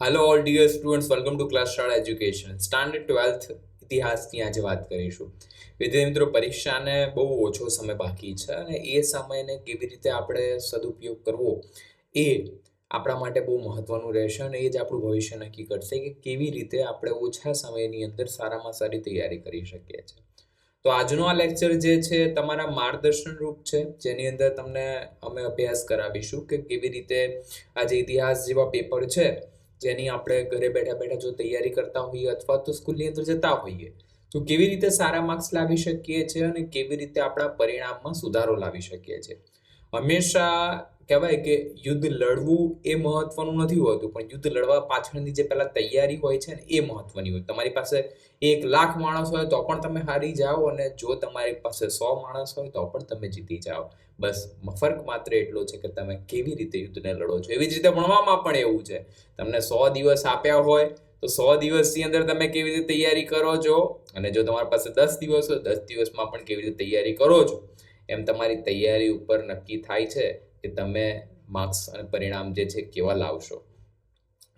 Hello all dear students welcome to class શાળા education standard twelfth ઇતિહાસની આજે વાત કરીશું. વિદ્યાર્થી મિત્રો, પરીક્ષાને બહુ ઓછો સમય બાકી છે અને એ સમયને કેવી રીતે આપણે સદુપયોગ કરવો એ આપણા માટે બહુ મહત્વનું રહેશે અને એ જ આપણું ભવિષ્ય નક્કી કરશે કે કેવી રીતે આપણે ઓછા સમયની અંદર સારામાં સારી તૈયારી કરી શકીએ છીએ. તો આજનો આ લેક્ચર જે છે તમારા માર્ગદર્શન રૂપ છે, જેની અંદર તમને અમે અભ્યાસ કરાવીશું કે કેવી રીતે આજે ઇતિહાસ જેવા પેપર છે જેની આપણે ઘરે બેઠા બેઠા જો તૈયારી કરતા હોઈએ અથવા તો સ્કૂલની અંદર જતા હોઈએ, તો કેવી રીતે સારા માર્ક્સ લાવી શકીએ છીએ અને કેવી રીતે આપણા પરિણામમાં સુધારો લાવી શકીએ છીએ? હંમેશા કહેવાય કે યુદ્ધ લડવું એ મહત્વનું નથી હોતું, પણ યુદ્ધ લડવા પાછળની જે પહેલાં તૈયારી હોય છે ને, એ મહત્વની હોય. તમારી પાસે એક લાખ માણસ હોય તો પણ તમે હારી જાઓ અને જો તમારી પાસે સો માણસ હોય તો પણ તમે જીતી જાઓ. બસ, ફરક માત્ર એટલો છે કે તમે કેવી રીતે યુદ્ધને લડો છો. એવી જ રીતે ભણવામાં પણ એવું છે. તમને સો દિવસ આપ્યા હોય તો સો દિવસની અંદર તમે કેવી રીતે તૈયારી કરો છો? અને જો તમારી પાસે દસ દિવસ હોય, દસ દિવસમાં પણ કેવી રીતે તૈયારી કરો છો? એમ તમારી તૈયારી ઉપર નક્કી થાય છે. કે તમે માર્ક્સ અને પરિણામ જે છે કેવા લાવશો?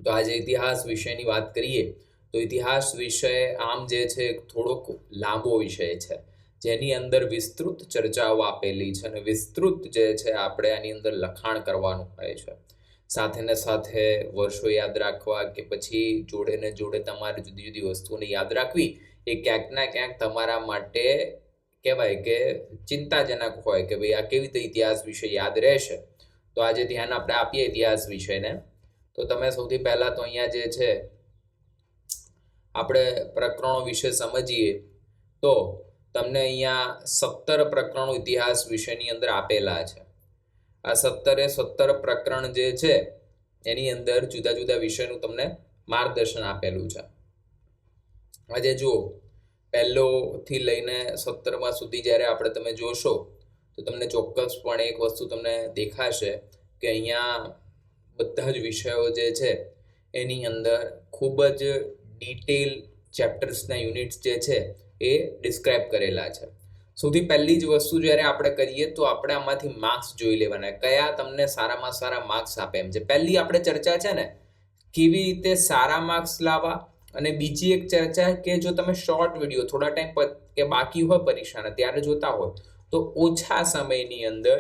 તો આજે ઇતિહાસ વિષયની વાત કરીએ, તો ઇતિહાસ વિષય આમ જે છે થોડોક લાંબો વિષય છે. જેની અંદર વિસ્તૃત ચર્ચાઓ આપેલી છે અને વિસ્તૃત જે છે આપણે આની અંદર લખાણ કરવાનું હોય છે. સાથે ને સાથે વર્ષો યાદ રાખવા કે પછી જોડે ને જોડે તમારે જુદી જુદી વસ્તુઓને યાદ રાખવી, એ ક્યાંક ના ક્યાંક તમારા માટે કહેવાય કે ચિંતાજનક હોય કે ભાઈ આ કેવી રીતે ઇતિહાસ વિશે યાદ રહેશે? તો આજે ધ્યાન આપણે આપીએ ઇતિહાસ વિષયને તો તમે સૌથી પહેલાં તો અહીંયા જે છે, આપણે પ્રકરણો વિશે સમજીએ. તો તમને અહીંયા સત્તર પ્રકરણો ઇતિહાસ વિષયની અંદર આપેલા છે. આ સત્તરે સત્તર પ્રકરણ જે છે, એની અંદર જુદા જુદા વિષયનું તમને માર્ગદર્શન આપેલું છે. આજે જુઓ પહેલોથી લઈને સત્તરમાં સુધી જ્યારે આપણે તમે જોશો, તો તમને ચોક્કસપણે એક વસ્તુ તમને દેખાશે કે અહીંયા બધા જ વિષયો જે છે, એની અંદર ખૂબ જ ડિટેલ ચેપ્ટર્સના યુનિટ્સ જે છે, એ ડિસ્ક્રાઇબ કરેલા છે. સૌથી પહેલી જ વસ્તુ જ્યારે આપણે કરીએ, તો આપણે આમાંથી માર્ક્સ જોઈ લેવાના. કયા તમને સારામાં સારા માર્ક્સ આપે એમ. છે પહેલી આપણે ચર્ચા છે ને, કેવી રીતે સારા માર્ક્સ લાવવા અને બીજી એક ચર્ચા કે જો તમે શોર્ટ વીડિયો થોડા ટાઈમ કે બાકી હોય પરીક્ષાના, ત્યારે જોતા હોય, તો ઓછા સમયની અંદર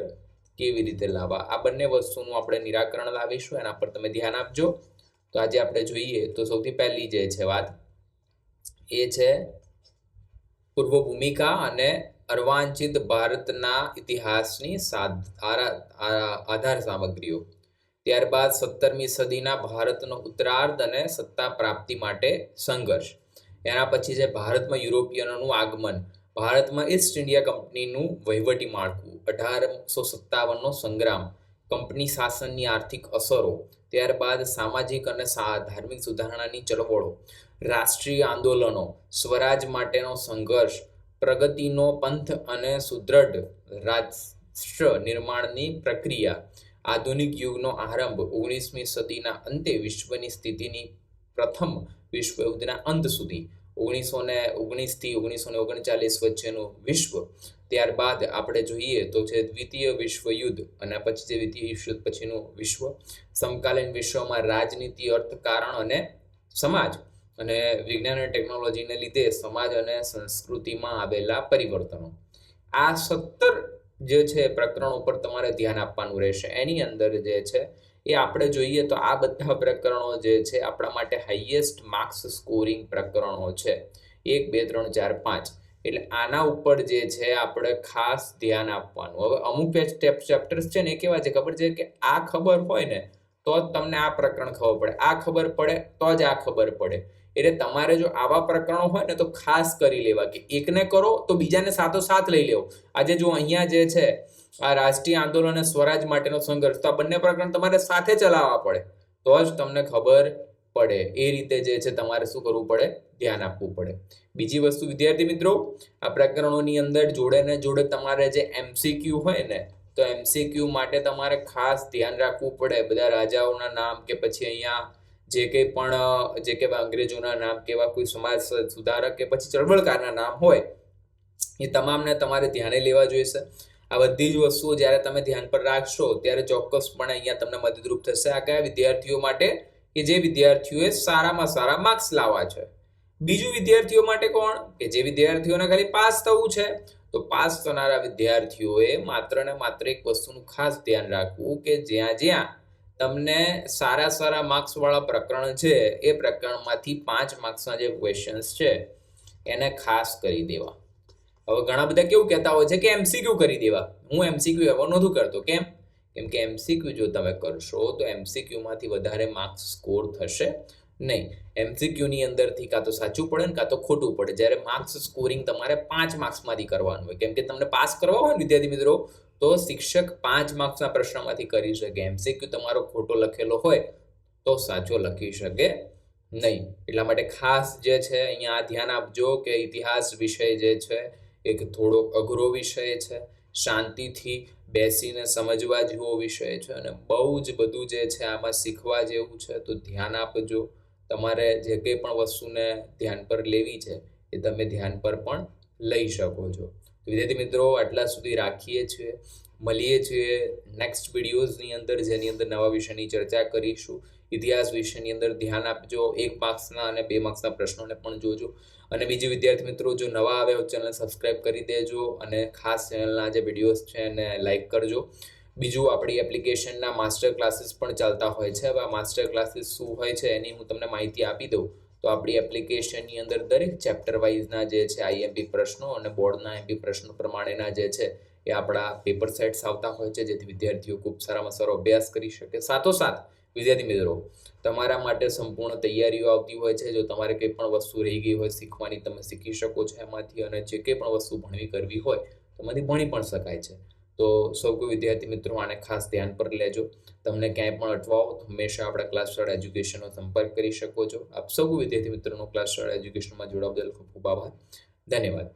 કેવી રીતે લાવવા? આ બંને વસ્તુનું આપણે નિરાકરણ લાવીશું, એના પર તમે ધ્યાન આપજો. તો આજે આપણે જોઈએ, તો સૌથી પહેલી જે છે વાત, એ છે પૂર્વ ભૂમિકા અને અર્વાંચિત ભારતના ઇતિહાસની આધાર સામગ્રીઓ. ત્યારબાદ સત્તરમી સદીના ભારતનો ઉત્તરાર્ધ અને સત્તા પ્રાપ્તિ માટે સંઘર્ષ. એના પછી છે ભારતમાં યુરોપિયનોનું આગમન. ભારતમાં ઈસ્ટ ઇન્ડિયા કંપનીનું વહીવટી માળખું. અઢારસો સત્તાવનનો સંગ્રામ. કંપની શાસનની આર્થિક અસરો. ત્યારબાદ સામાજિક અને ધાર્મિક સુધારણાની ચળવળો. રાષ્ટ્રીય આંદોલનો. સ્વરાજ માટેનો સંઘર્ષ. પ્રગતિનો પંથ અને સુદૃઢ રાષ્ટ્ર નિર્માણની પ્રક્રિયા. આધુનિક યુગનો આરંભ ઓગણીસમી સદીના અંતે વિશ્વની સ્થિતિની પ્રથમ વિશ્વયુદ્ધના અંત સુધી ઓગણીસો ને ઓગણીસથી ઓગણીસો ને ઓગણચાલીસ વચ્ચેનું વિશ્વ. ત્યારબાદ આપણે જોઈએ તો છે દ્વિતીય વિશ્વયુદ્ધ અને પછી જે દ્વિતીય વિશ્વયુદ્ધ પછીનું વિશ્વ. સમકાલીન વિશ્વમાં રાજનીતિ, અર્થકારણ અને સમાજ અને વિજ્ઞાન અને ટેકનોલોજીને લીધે સમાજ અને સંસ્કૃતિમાં આવેલા પરિવર્તનો. આ સત્તર જે છે પ્રકરણો ઉપર તમારે ધ્યાન આપવાનું રહેશે. એની અંદર જે છે એ આપણે જોઈએ તો આ બધા પ્રકરણો જે છે આપણા માટે હાઈએસ્ટ માર્ક્સ સ્કોરિંગ પ્રકરણો છે. એક, બે, ત્રણ, ચાર, પાંચ. એટલે આના ઉપર જે છે આપણે ખાસ ધ્યાન આપવાનું. હવે અમુક ચેપ્ટર્સ છે ને એ કેવા છે ખબર છે કે આ ખબર હોય ને તો જ તમને આ પ્રકરણ ખબર પડે. આ ખબર પડે તો જ આ ખબર પડે. એટલે તમારે જો આવા પ્રકરણો હોય ને તો ખાસ કરી લેવા કે એકને કરો તો બીજાને સાથો સાથ લઈ લેવો. આજે જો અહીંયા જે છે, આ રાષ્ટ્રીય આંદોલન અને સ્વરાજ માટેનો સંઘર્ષ, તો આ બંને પ્રકરણ તમારે સાથે ચલાવવા પડે. તો જ તમને ખબર પડે. એ રીતે જે છે તમારે શું કરવું પડે? ધ્યાન આપવું પડે. બીજી વસ્તુ, વિદ્યાર્થી મિત્રો, આ પ્રકરણોની અંદર જોડે ને જોડે તમારે જે એમસીક્યુ હોય ને, તો એમસીક્યુ માટે તમારે ખાસ ધ્યાન રાખવું પડે. બધા રાજાઓના નામ કે પછી અહીંયા જે કંઈ પણ જે કે અંગ્રેજોના નામ કેવા કોઈ સમાજ સુધારક કે પછી ચળવળકારના નામ હોય, એ તમામને તમારે ધ્યાને લેવા જોઈશે આ બધી જ વસ્તુઓ જ્યારે તમે ધ્યાન પર રાખશો, ત્યારે ચોક્કસપણે અહીંયા તમને મદદરૂપ થશે. આ કયા વિદ્યાર્થીઓ માટે? કે જે વિદ્યાર્થીઓએ સારામાં સારા માર્ક્સ લાવવા છે. બીજું વિદ્યાર્થીઓ માટે કોણ? કે જે વિદ્યાર્થીઓને ખાલી પાસ થવું છે. તો પાસ થનારા વિદ્યાર્થીઓએ માત્ર ને માત્ર એક વસ્તુનું ખાસ ધ્યાન રાખવું કે જ્યાં જ્યાં તમને સારા સારા માર્ક્સ વાળા પ્રકરણ છે, એ પ્રકરણમાંથી પાંચ માર્ક્સના જે ક્વેશ્ચન્સ છે, એને ખાસ કરી દેવા. હવે ઘણા બધા કેવું કહેતા હોય છે કે એમસીક્યુ કરી દેવા. હું એમસીક્યુ એવો નહોતું કરતો. કેમ? કેમ કે એમસીક્યુ જો તમે કરશો, તો એમસીક્યુમાંથી વધારે માર્ક્સ સ્કોર થશે નહીં. એમસીક્યુની અંદરથી કાં તો સાચું પડે ને કાં તો ખોટું પડે. જ્યારે માર્ક્સ સ્કોરિંગ તમારે પાંચ માર્ક્સમાંથી કરવાનું હોય. કેમ કે તમને પાસ કરવા હોય ને વિદ્યાર્થી મિત્રો તો શિક્ષક પાંચ માર્ક્સના પ્રશ્નમાંથી કરી શકે. એમસીક્યુ તમારો ખોટો લખેલો હોય તો સાચો લખી શકે નહીં. એટલા માટે ખાસ જે છે, અહીંયા આ ધ્યાન આપજો કે ઇતિહાસ વિષય જે છે, એક થોડો અઘરો વિષય છે. શાંતિથી બેસીને સમજવા જેવો વિષય છે અને બહુ જ બધું જે છે આમાં શીખવા જેવું છે તો ધ્યાન આપજો. તમારે જે કંઈ પણ વસ્તુને ધ્યાન પર લેવી છે એ તમે ધ્યાન પર પણ લઈ શકો છો. વિદ્યાર્થી મિત્રો, આટલા સુધી રાખીએ છીએ, મળીએ છીએ નેક્સ્ટ વિડીયોઝની અંદર, જેની અંદર નવા વિષયની ચર્ચા કરીશું. ઇતિહાસ વિષયની અંદર ધ્યાન આપજો, એક માર્ક્સના અને બે માર્ક્સના પ્રશ્નોને પણ જોજો. અને બીજી વિદ્યાર્થી મિત્રો, જો નવા આવે તો ચેનલ સબસ્ક્રાઈબ કરી દેજો અને ખાસ ચેનલના જે વિડીયોઝ છે એને લાઇક કરજો. બીજું, આપણી એપ્લિકેશનના માસ્ટર ક્લાસીસ પણ ચાલતા હોય છે. હવે આ માસ્ટર ક્લાસીસ શું હોય છે એની હું તમને માહિતી આપી દઉં. તો આપણી એપ્લિકેશનની અંદર દરેક ચેપ્ટર વાઇઝના જે છે આઈએમપી પ્રશ્નો અને બોર્ડના એમપી પ્રશ્નો પ્રમાણેના જે છે એ આપણા પેપર સેટ્સ આવતા હોય છે, જેથી વિદ્યાર્થીઓ ખૂબ સારામાં સારો અભ્યાસ કરી શકે. સાથોસાથ, વિદ્યાર્થી મિત્રો, તમારા માટે સંપૂર્ણ તૈયારીઓ આવતી હોય છે. જો તમારે કંઈ પણ વસ્તુ રહી ગઈ હોય શીખવાની, તમે શીખી શકો છો એમાંથી અને જે કંઈ પણ વસ્તુ ભણવી કરવી હોય, તેમાંથી ભણી પણ શકાય છે. તો સૌ કોઈ વિદ્યાર્થી મિત્રો આને ખાસ ધ્યાન પર લેજો. તમને ક્યાંય પણ અટવાઓ, તો હંમેશા આપણા ક્લાસ સ્ટાર્ટ એજ્યુકેશનનો સંપર્ક કરી શકો છો. આપ સૌ વિદ્યાર્થી મિત્રોનો ક્લાસ સ્ટાર્ટ એજ્યુકેશનમાં જોડાવા બદલ ખૂબ ખૂબ આભાર. ધન્યવાદ.